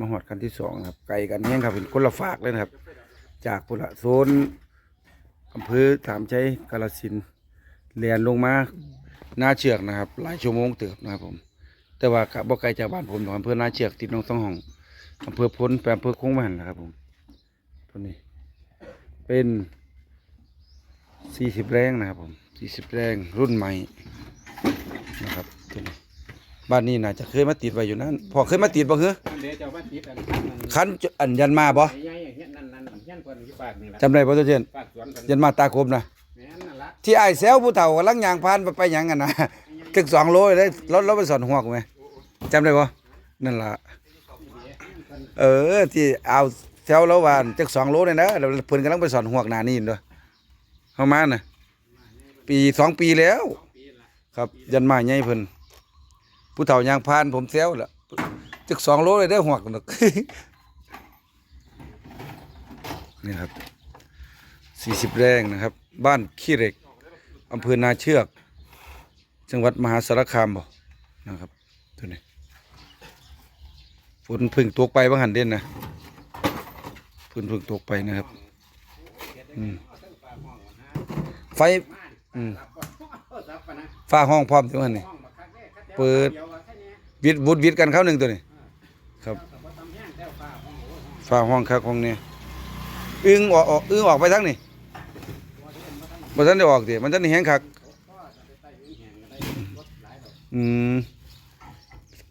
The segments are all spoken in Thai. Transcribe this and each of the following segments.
มาหอดคันที่สองครับ ไกลกันแห้งครับเป็นคนละฝากเลยนะครับ จากพุละโซนอำเภอถามใจกาลสินเรียนลงมาหน้าเชือกนะครับ หลายชั่วโมงเติบนะครับผม แต่ว่าก็บ่ไกลจากบ้านผมหรอกอำเภอหน้าเชือกติดน้องสองห้องอำเภอพ้นไปอำเภอโค้งมันนะครับผมตัวนี้ เป็นสี่สิบแรงนะครับผมสี่สิบแรงรุ่นใหม่นะครับตัวนี้ บ้านนี้น่าจะเคยมาติดไว้อยู่นั่นพอเคยมาติดบ่คืออันเดี๋ยวจะเอามาติดอันนั้นคันอันยันมาบ่ใหญ่ๆเฮียนนั่นนั่นเฮียนคนที่ปากนี่แหละจำได้บ่ตัวเจนปากสวนกันยันมาตาคมนะแม่นนั่นละที่ไอ้ายแซวผู้เฒ่ากำลังย่างผ่านไปไปหยังกันนะถึงสองโลเลยรถรถไปสอนหัวกูไหมจำได้บ่นั่นล่ะเออ ที่เอาแซวแล้วว่าจักสองโลเลยนะเดี๋ยวเพิ่นกำลังไปสอนหัวหน้านี่ด้วยเฮามาน่ะปีสองปีแล้ว ครับยันมาใหญ่เพิ่น ผู้เฒ่ายางผ่านผมแซวล่ะจักสองโลเลยได้หัวกนกนี่ครับสี่สิบแรงนะครับ บ้านขี้เหล็กอำเภอนาเชือก จังหวัดมหาสารคามบ่นะครับตัวนี้ฝนพึ่งตกไปบางหันเด่นนะฝนพึ่งตกไปนะครับไฟอืมฟ้าห้องพร้อมตัวหันนี่ เปิดวิดบุดวิดกันเข้าหนึ่งตัวนี้ครับฟ้าห้องคักห้องนี้อึ้งออกอึ้งออกไปทั้งนี่บ่ทันได้ออกติมันทันได้แห้งคักอืม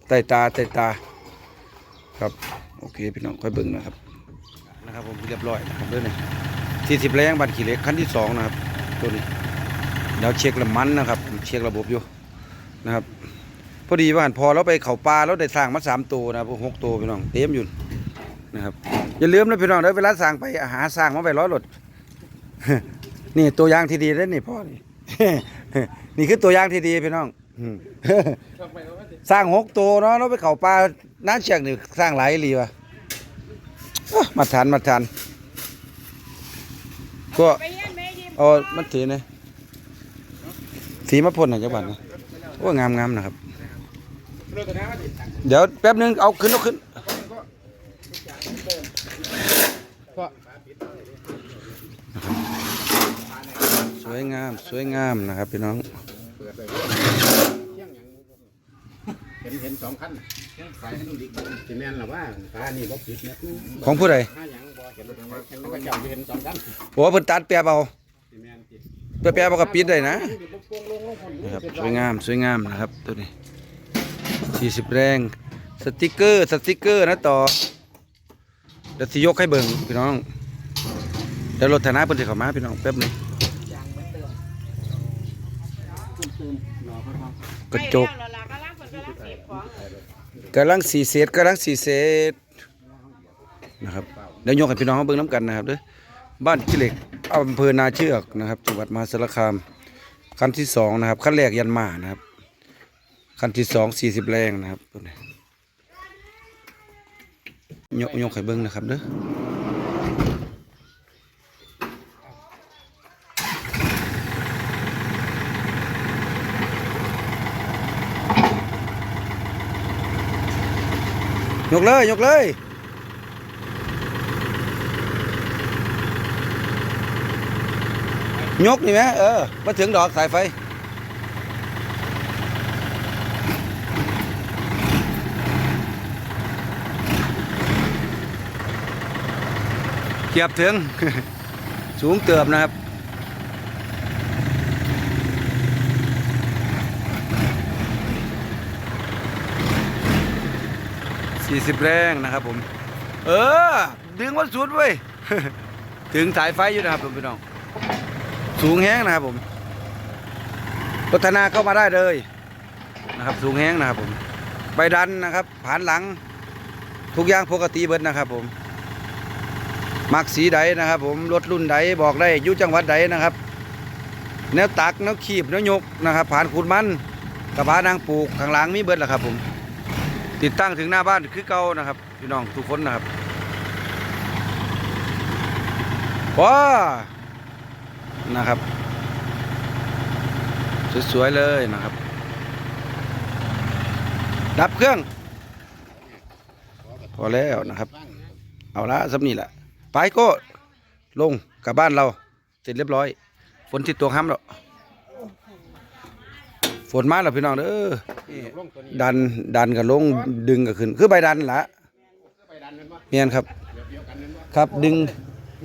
ใต้ตาใต้ตา ครับโอเคพี่น้องค่อยเบิ่งนะครับนะครับผมเรียบร้อยนะครับด้วยนี่สี่สิบแรงบัตรขี่เล็กขั้นที่สองนะครับตัวนี้เดี๋ยวเช็คละมันนะครับ เช็คระบบอยู่นะครับ พอดีว่าหันพอเราไปเขาปลาแล้วได้สร้างมาสามตัวนะครับหกตัวพี่น้องเต็มอยู่นะครับอย่าลืมนะพี่น้องเดี๋ยวเวลาสร้างไปหาสร้างมาไปร้อยรถนี่ตัวอย่างที่ดีเลยนี่พ่อนี่นี่คือตัวอย่างที่ดีพี่น้องสร้างหกตัวเนาะเราไปเขาปลาน้าเชือกนี่สร้างหลายอีหลีวะมาทันมาทันก็ไปเยี่ยมแม่ยิ้มเอามันถือนะสีมาพ่นหน่อยจังหวัดนะโอ้งามงามนะครับ เลิกกันนะว่าติดเดี๋ยวแป๊บนึงเอาขึ้นเอาขึ้นก็สวยงามสวยงามนะครับพี่น้องเปิดไปเที่ยงอย่างเห็นเห็นสองคันเที่ยงสายให้ดูดิสิแม่นหรอว่าตานี่บ่ผิดนะของผู้ใดถ้าหยังบ่เห็นรถว่าเห็นก็จับเห็นสองคันโอ้เพิ่นตัดแปรเบาสิแม่นติดแปรแปรเบาก็ปิดได้นะนี่บ่โป่งลงลงคนนะครับสวยงามสวยงามนะครับตัวนี้ สี่สิบแรง สติกเกอร์ สติกเกอร์นะต่อเดี๋ยวสิยกให้เบิ่งพี่น้อง เดี๋ยวรถฐานะเพิ่นสิเข้ามาพี่น้องแป๊บนึงกระจกไปแล้วล่ะกำลังคนกำลังเก็บของกำลังสีเศษกำลังสีเศษนะครับเดี๋ยวยกให้พี่น้องเบิ่งน้ำกันนะครับเด้อบ้านขี้เหล็กอำเภอนาเชือกนะครับ จังหวัดมหาสารคามขั้นที่สองนะครับขั้นแรกยันมานะครับ ขั้นที่สองสี่สิบแรงนะครับตัวนี้ยกยกให้เบิ่งนะครับเด้อยกเลยยกเลยยกนี่ไหมเออมาถึงดอกสายไฟ เกียบถึง สูงเกือบนะครับสี่สิบแรงนะครับผม เออ ดึงวันสุดเว้ย ถึงสายไฟอยู่นะครับผมพี่น้อง สูงแห้งนะครับผมพัฒนาเข้ามาได้เลยนะครับ สูงแห้งนะครับผม ใบดันนะครับ ผ่านหลัง ทุกอย่างปกติเบิดนะครับผม มักสีใดนะครับ ผมรถรุ่นใดบอกได้ยู่จังหวัดใดนะครับ แนวตักแนวขีบแนวยกนะครับ ผ่านขุดมันกระบะนางปลูกข้างหลังมีเบิดแหละครับ ผม ติดตั้งถึงหน้าบ้านคือเก่านะครับพี่น้องทุกคนนะครับว้านะครับ สวยๆเลยนะครับ ดับเครื่อง พอแล้วนะครับ เอาละสำนี่แหละ ไปโก็ลงกลับบ้านเรา เสร็จเรียบร้อย ฝนติดตัวห้ำแล้วฝนมาแล้วพี่น้องเด้อนี่ลงตัวนี้ดันดันกับลงดึงกับขึ้น คือใบดันละไปดันนั่นวะเมียนครับเดี๋ยวเดียวกันนั่นวะครับดึง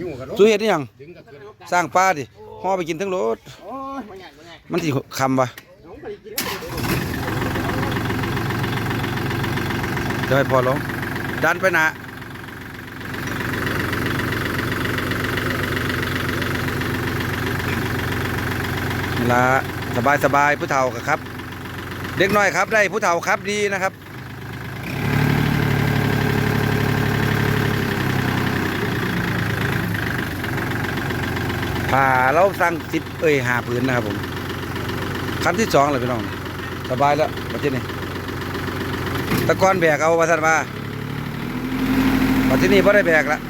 ยุ่งกับรถสู้เฮ็ดนี่ยังดึงกับเกินสร้างป้าดิห่อไปกินทั้งรถโอ้ยมาใหญ่มาใหญ่มันสิคำวะน้องไปกินแล้วเดี๋ยวให้พอลงดันไปหนะ ละสบายสบายผู้เฒ่าก็ครับ เด็กน้อยครับได้ผู้เฒ่าครับดีนะครับผ่าเราสั่งสิบเอ้ยหาผืนนะครับผมคันที่สองเลยพี่น้อง สบายแล้วมาที่นี่ตะกอนแบกเอาวัสันมามาที่นี่ไ่ได้แบกละ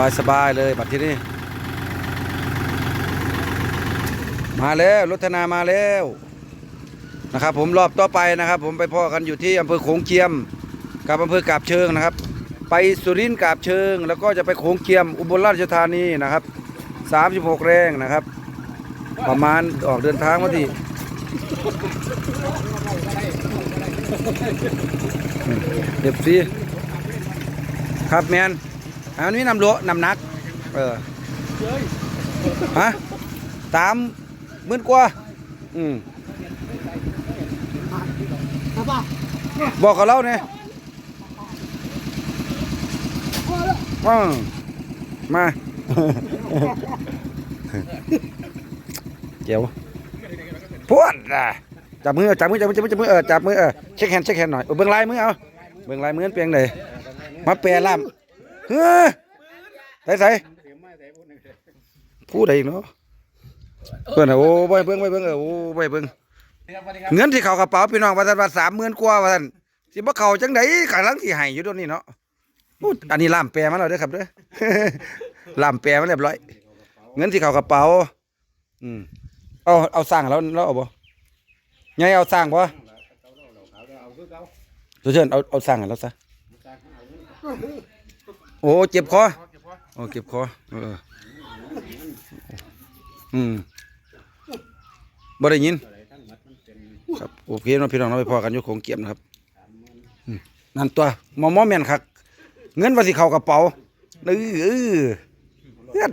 สบายสบายเลยบัดที่นี่มาแล้วรถธนามาแล้วนะครับ ผมรอบต่อไปนะครับ ผมไปพ่อกันอยู่ที่อำเภอโขงเจียม กับอำเภอกาบเชิงนะครับ ไปสุรินทร์กาบเชิง แล้วก็จะไปโขงเจียม อุบลราชธานีนะครับ36 แรงนะครับ ประมาณออกเดินทางมาที่เด็บซีครับแมน อันนี้นำโลนำหนัก เออฮะสามหมื่นกว่า อืมบอกกับเราเนี่ยมามาเจียวพวดอะจับมือจับมือจับมือจับมือจับมือเออจับมือเออเช็คแฮนด์เช็คแฮนด์หน่อยเออเบิ่งลายมือเอาเบิ่งลายมือมันเปลียงเลยมาแปรล่าม เฮ้ยใส่ใส่พูดอะไรอีกเนาะเพื่อนน่ะโอ้ไปเบิ่งไปเบิ่งเออโอ้ไปเบิ่งเงินที่เขากระเป๋าพี่น้องว่าท่านว่าสามหมื่นกว่าว่าท่านสิบ่เข้าจังไดกำลังสิให้อยู่ตัวนี้เนาะอู้อันนี้ล่ามแปรมาแล้วเด้อครับเด้อล่ามแปรมาเรียบร้อย เงินที่เขากระเป๋า อืมเอาเอาสร้างแล้วแล้วเอาบ่ไงเอาสร้างบ่ตัวเชิญเอาเอาสร้างให้แล้วซะ โอ้เจ็บคอโอ้เจ็บคอเอออืมบ่ได้ยิน ครับโอเคเนาะพี่น้องเราไปพอกันอยู่โขงเกียมนะครับอืมนั่นตัวหมอหมอแม่นคักเงินว่าสิเข้ากระเป๋าเออเออเฮ็ด